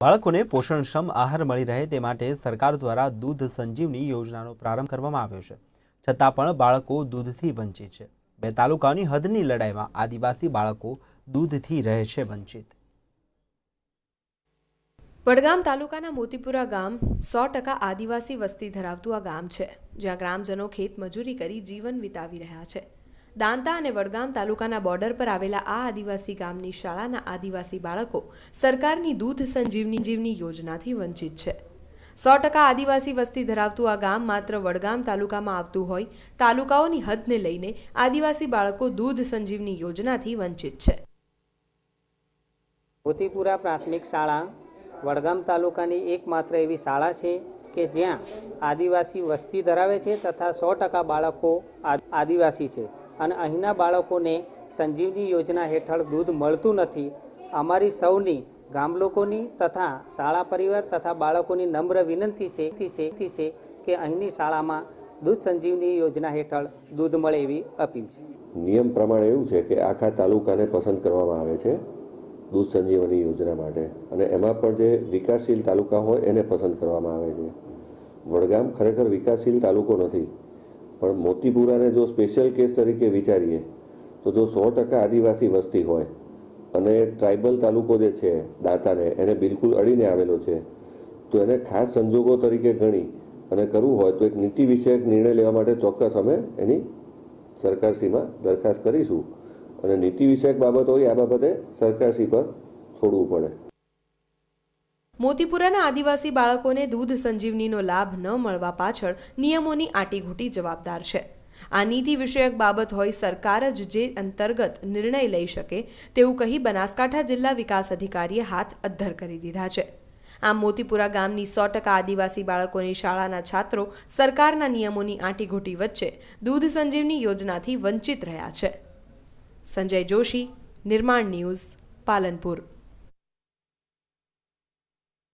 બાળકોને પોષણક્ષમ આહાર મળી રહે તે માટે સરકાર દ્વારા દૂધ સંજીવની યોજનાનો પ્રારંભ કરવામાં આવ્યો છે. છતાં પણ બાળકો દૂધથી વંચિત છે. બે તાલુકાની હદની લડાઈમાં આદિવાસી બાળકો દૂધથી રહે છે વંચિત. વડગામ તાલુકાના મોતીપુરા ગામ સો ટકા આદિવાસી વસ્તી ધરાવતું આ ગામ છે, જ્યાં ગ્રામજનો ખેત મજૂરી કરી જીવન વિતાવી રહ્યા છે. દાંતા અને વડગામ તાલુકાના બોર્ડર પર આવેલા આ આદિવાસી ગામની શાળાના આદિવાસી બાળકો સરકારની દૂધ સંજીવની જીવની યોજનાથી વંચિત છે. સો ટકા આદિવાસી વસ્તી ધરાવતું આ ગામ માત્ર વડગામ તાલુકામાં આવતું હોય, તાલુકાઓની હદને લઈને આદિવાસી બાળકો દૂધ સંજીવની યોજનાથી વંચિત છે. મોતીપુરા પ્રાથમિક શાળા વડગામ તાલુકાની એકમાત્ર એવી શાળા છે કે જ્યાં આદિવાસી વસ્તી ધરાવે છે તથા સો ટકા બાળકો આદિવાસી છે. અને અહીંના બાળકોને સંજીવની યોજના હેઠળ દૂધ મળતું નથી. અમારી સૌની, ગામ લોકોની તથા શાળા પરિવાર તથા બાળકોની નમ્ર વિનંતી છે છે કે અહીંની શાળામાં દૂધ સંજીવની યોજના હેઠળ દૂધ મળે એવી અપીલ છે. નિયમ પ્રમાણે એવું છે કે આખા તાલુકાને પસંદ કરવામાં આવે છે દૂધ સંજીવની યોજના માટે. અને એમાં પણ જે વિકાસશીલ તાલુકા હોય એને પસંદ કરવામાં આવે છે. વડગામ ખરેખર વિકાસશીલ તાલુકો નથી. પણ મોતીપુરાને જો સ્પેશિયલ કેસ તરીકે વિચારીએ, તો જો સો ટકા આદિવાસી વસ્તી હોય અને ટ્રાઇબલ તાલુકો જે છે, દાંતાને, એને બિલકુલ અડીને આવેલો છે, તો એને ખાસ સંજોગો તરીકે ગણી અને કરવું હોય તો એક નીતિ વિષયક નિર્ણય લેવા માટે ચોક્કસ અમે એની સરકારશ્રીમાં દરખાસ્ત કરીશું. અને નીતિ વિષયક બાબત હોય આ બાબતે સરકારશ્રી પર છોડવું પડે. મોતીપુરાના આદિવાસી બાળકોને દૂધ સંજીવનીનો લાભ ન મળવા પાછળ નિયમોની આટીઘૂટી જવાબદાર છે. આ નીતિ વિષયક બાબત હોય સરકાર જ જે અંતર્ગત નિર્ણય લઈ શકે તેવું કહી બનાસકાંઠા જિલ્લા વિકાસ અધિકારીએ હાથ અદ્ધર કરી દીધા છે. આમ મોતીપુરા ગામની સો ટકા આદિવાસી બાળકોની શાળાના છાત્રો સરકારના નિયમોની આંટીઘૂટી વચ્ચે દૂધ સંજીવની યોજનાથી વંચિત રહ્યા છે. સંજય જોશી, નિર્માણ ન્યૂઝ, પાલનપુર.